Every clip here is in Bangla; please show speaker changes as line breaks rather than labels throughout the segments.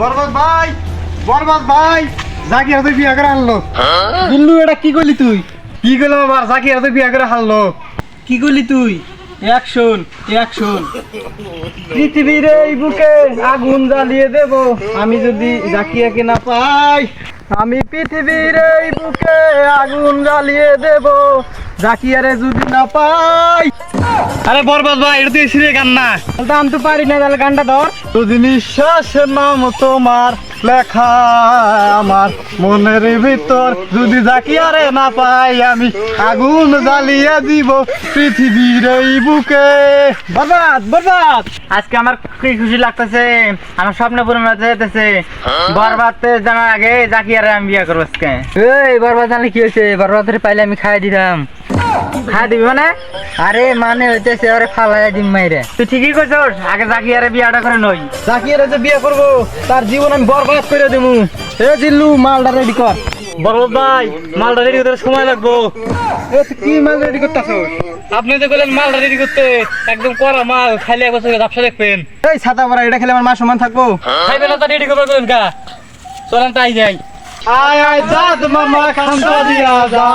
বরবাদ ভাই বরবাদ ভাই। জাকি হাতে বিয়া করে আনলো।
বিল্লু এটা কি করলি তুই?
কি করল আবার জাকি হাতে বিয়া করে আনলো।
কি করলি তুই? অ্যাকশন অ্যাকশন পৃথিবীর এই বুকে আগুন জ্বালিয়ে দেব। আমি যদি জাকিয়াকে না পাই, আমি পৃথিবীর এই বুকে আগুন জ্বালিয়ে দেব। জাকিয়ারে যদি না পাই।
আরে বরবাদ ভাই এটা তো সিরে গান না।
তাহলে আমি তো পারি না তাহলে গানটা ধর।
যদি নিঃশ্বাসের নাম তোমার লেখা আমার মনের ভিতর। যদি জাকিয়ারে না পাই আমি আগুন জ্বালিয়ে দিব পৃথিবীর এই বুকে।
বরবাদ বরবাদ। আজকে আমার কি খুশি লাগতেছে? আমার স্বপ্ন পূরণ হতে যেতেছে বরবাদ জানার আগে জাকিয়ারে আমি বিয়ে করব আজকে। এই বরবাদ জানলে কি হয়েছে? বরবাদের পাইলে আমি খাই দিতাম। খাই দিবি মানে? আরে মানে হইতেছে আরে ফালাই দিম মাইরে। তুই ঠিকই করছস আগে জাকিয়ারে বিয়াটা করে নই। জাকিয়ারে যে বিয়ে করব তার জীবন আমি বরবাদ করে দেবো এ জিল্লু মালটা রেডি কর।
বরবাদ ভাই মালটা রেডি করতে সময় লাগবো।
এ তুই কি মাল রেডি করতেছস?
আপনি তো বললেন মালটা রেডি করতে একদম করা মাল খাইলে এক বছর ব্যবসা দেখবেন।
এই ছাতা পরা এটা খেলে আমার মা সমান থাকব।
খাইবেন না তা রেডি করবেন গা। চলেন তাই যাই। আয় আয় জাত মামা কান্দা দিয়া যা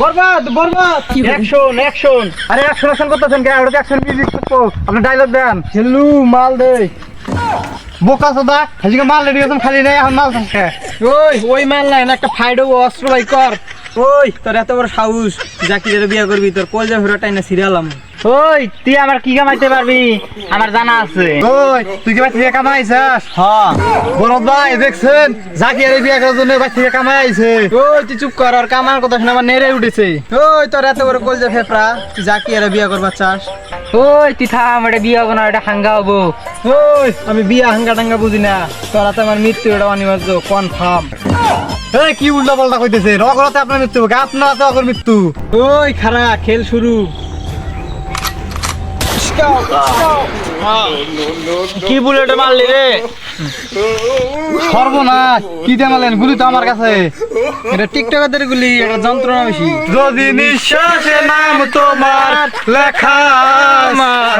বরবাদ বরবাদ।
অ্যাকশন অ্যাকশন
আরে অ্যাকশন অ্যাকশন করতেছেন কে? ওটা অ্যাকশন মিউজিক করব। আপনি ডায়লগ দেন। হেলু মাল দে
বোকা সদা আজকে মাল রেডি করতাম খালি নাই এখন মাল থাকে
ওই ওই মাল নাই না একটা ফাইডো অস্ত্র বাই কর। ওই তোর এত বড় সাহস। জাকিরের বিয়ে করবি তোর কলজা ফেরত টাইনা সিরিয়ালাম ওই তুই আমার কি কামাইতে পারবি? আমার জানা আছে।
ওই তুই কি বাড়ি থেকে কামাইছাস?
হ্যাঁ।
বরদ ভাই দেখছেন? জাকিয়ারে বিয়া করার জন্য বাড়ি থেকে কামাই আইছে
ওই তুই চুপ কর আর কামার কথা শুনে আমার নেড়ে উঠেছে। ওই তোর এত বড় কলজা ফেফড়া তুই জাকিয়ারে বিয়ে করবার চাস? ওই তুই থাম এটা বিয়ে হব না এটা হাঙ্গা হব। ওই আমি বিয়া হাঙ্গা টাঙ্গা বুঝি না। তোর হাতে আমার মৃত্যু এটা অনিবার্য কনফার্ম
এই কি উল্টা পাল্টা কইতেছে? অগরতে আপনার মৃত্যু আপনার হাতে অগর মৃত্যু।
ওই খারা খেল শুরু।
কি বুলেট মারলি রে? সর্বনাশ কি দিয়ে মারলেন? গুলি তো আমার কাছে।
এটা টিকটকাদের গুলি এটা যন্ত্রণা বেশি।
যদি নিঃশ্বাসে নাম তোমার লেখা আমার